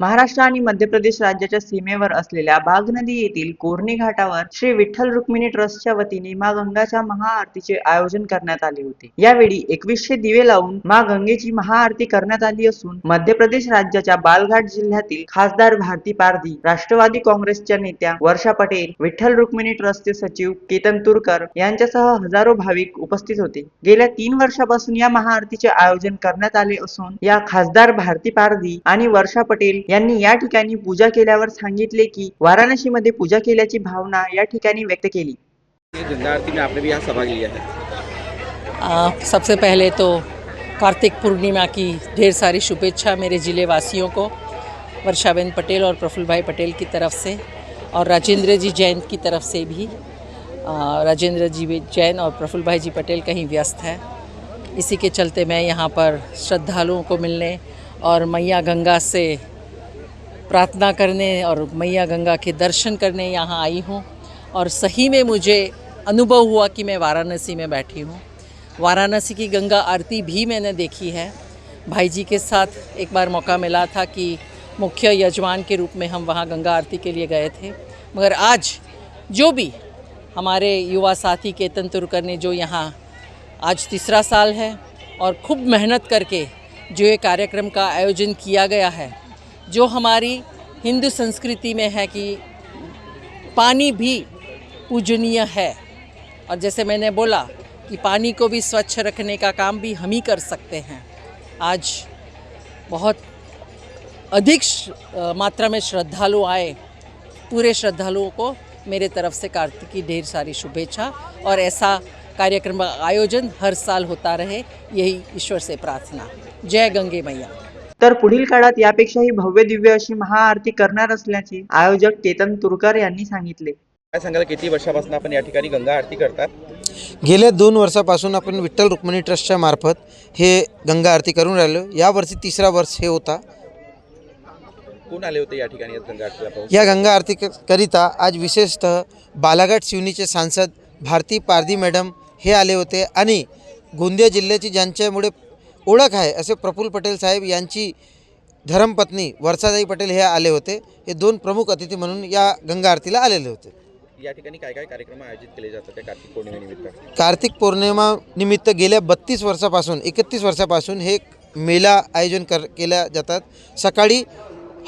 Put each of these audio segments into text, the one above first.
महाराष्ट्र आणि मध्य प्रदेश राज्याच्या सीमेवर असलेल्या बाघ नदी येथील कोरणी घाटावर श्री विठ्ठल रुक्मिणी ट्रस्टच्या वतीने मा गंगाच्या महाआरतीचे आयोजन करण्यात आले होते. यावेळी एकवीसशे दिवे लावून मा गंगेची महाआरती करण्यात आली असून मध्य प्रदेश राज्याच्या बालघाट जिल्ह्यातील खासदार भारती पारधी राष्ट्रवादी काँग्रेसच्या नेत्या वर्षा पटेल विठ्ठल रुक्मिणी ट्रस्टचे सचिव केतन तुरकर यांच्यासह हजारो भाविक उपस्थित होते. गेल्या तीन वर्षापासून या महाआरतीचे आयोजन करण्यात आले असून या खासदार भारती पारधी आणि वर्षा पटेल यांनी या ठिकाणी पूजा केल्यावर सांगितले की वाराणसीमध्ये पूजा केल्याची भावना या ठिकाणी व्यक्त केली. ये गंगा आरती में आपने भी यहाँ सभा लिया है? आ, सबसे पहले तो कार्तिक पूर्णिमा की ढेर सारी शुभेच्छा मेरे ज़िले वासियों को वर्षाबेन पटेल और प्रफुल्ल भाई पटेल की तरफ़ से और राजेंद्र जी जैन की तरफ़ से भी। राजेंद्र जी जैन और प्रफुल्ल भाई जी पटेल कहीं व्यस्त है। इसी के चलते मैं यहाँ पर श्रद्धालुओं को मिलने और मैया गंगा से प्रार्थना करने और मैया गंगा के दर्शन करने यहाँ आई हूँ। और सही में मुझे अनुभव हुआ कि मैं वाराणसी में बैठी हूँ। वाराणसी की गंगा आरती भी मैंने देखी है। भाई जी के साथ एक बार मौका मिला था कि मुख्य यजमान के रूप में हम वहाँ गंगा आरती के लिए गए थे। मगर आज जो भी हमारे युवा साथी केतन तुरकर ने जो यहाँ आज तीसरा साल है और खूब मेहनत करके जो ये कार्यक्रम का आयोजन किया गया है जो हमारी हिंदू संस्कृति में है कि पानी भी पूजनीय है। और जैसे मैंने बोला कि पानी को भी स्वच्छ रखने का काम भी हम ही कर सकते हैं। आज बहुत अधिक मात्रा में श्रद्धालु आए। पूरे श्रद्धालुओं को मेरे तरफ़ से कार्तिक की ढेर सारी शुभेच्छा। और ऐसा कार्यक्रम का आयोजन हर साल होता रहे, यही ईश्वर से प्रार्थना। जय गंगे मैया। तर पुढील काळात यापेक्षाही भव्य दिव्य अशी महाआरती करणार असल्याचे आयोजक केतन तुरकर यांनी सांगितले. काय सांगाल किती वर्षापासून आपण या ठिकाणी गंगा आरती करतात गेल्या दोन वर्षापासून आपण विठ्ठल रुक्मिणी ट्रस्टच्या मार्फत हे गंगा आरती करून राहिलो. यावर्षी तिसरा वर्ष हे होता. कोण आले होते या ठिकाणी आज गंगा आरतीला या गंगा आरती करिता आज विशेषतः बालाघाट शिवनीचे सांसद भारती पारधी मॅडम हे आले होते. आणि गोंदिया जिल्ह्याची ज्यांच्यामुळे ओळख आहे असे प्रफुल्ल पटेल साहेब यांची धर्मपत्नी वर्षाताई पटेल हे आले होते. हे दोन प्रमुख अतिथी म्हणून या गंगा आरतीला आलेले होते. या ठिकाणी काय काय कार्यक्रम आयोजित केले जातात त्या कार्तिक पौर्णिमेनिमित्त? कार्तिक पौर्णिमा निमित्त गेल्या बत्तीस वर्षापासून एकतीस वर्षापासून हे मेला आयोजन कर केल्या जातात. सकाळी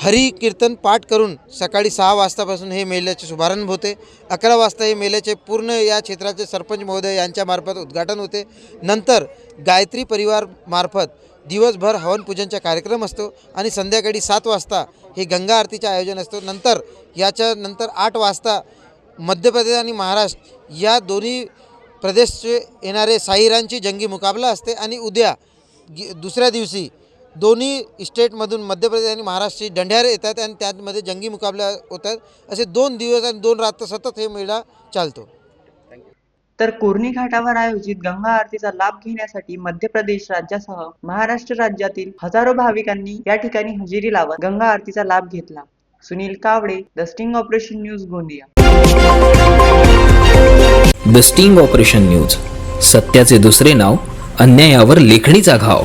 हरी कीर्तन पाठ करून सकाळी सहा वाजतापासून हे मेल्याचे शुभारंभ होते. अकरा वाजता हे मेल्याचे पूर्ण या क्षेत्राचे सरपंच महोदय यांच्यामार्फत उद्घाटन होते. नंतर गायत्री परिवार मार्फत दिवसभर हवनपूजनचा कार्यक्रम असतो आणि संध्याकाळी सात वाजता हे गंगा आरतीचे आयोजन असतो. नंतर याच्यानंतर आठ वाजता मध्य प्रदेश आणि महाराष्ट्र या दोन्ही प्रदेशचे येणारे साईरांची जंगी मुकाबला असते आणि उद्या दुसऱ्या दिवशी दोन्ही स्टेटमधून मध्य प्रदेश आणि महाराष्ट्रची दंड्यार येतात आणि त्यामध्ये जंगी मुकाबला होतात. असे दोन दिवस आणि दोन रात्र सतत हे मेळा चालतो. तर कोरणी घाटावर आयोजित गंगा आरतीचा लाभ घेण्यासाठी मध्य प्रदेश राज्यासह महाराष्ट्र राज्यातील हजारो भाविकांनी या ठिकाणी हजेरी लावत गंगा आरतीचा लाभ घेतला. Sunil Kawade the sting operation news Gondia. The sting operation news सत्याचे दुसरे नाव अन्यायावर लेखणीचा घाव.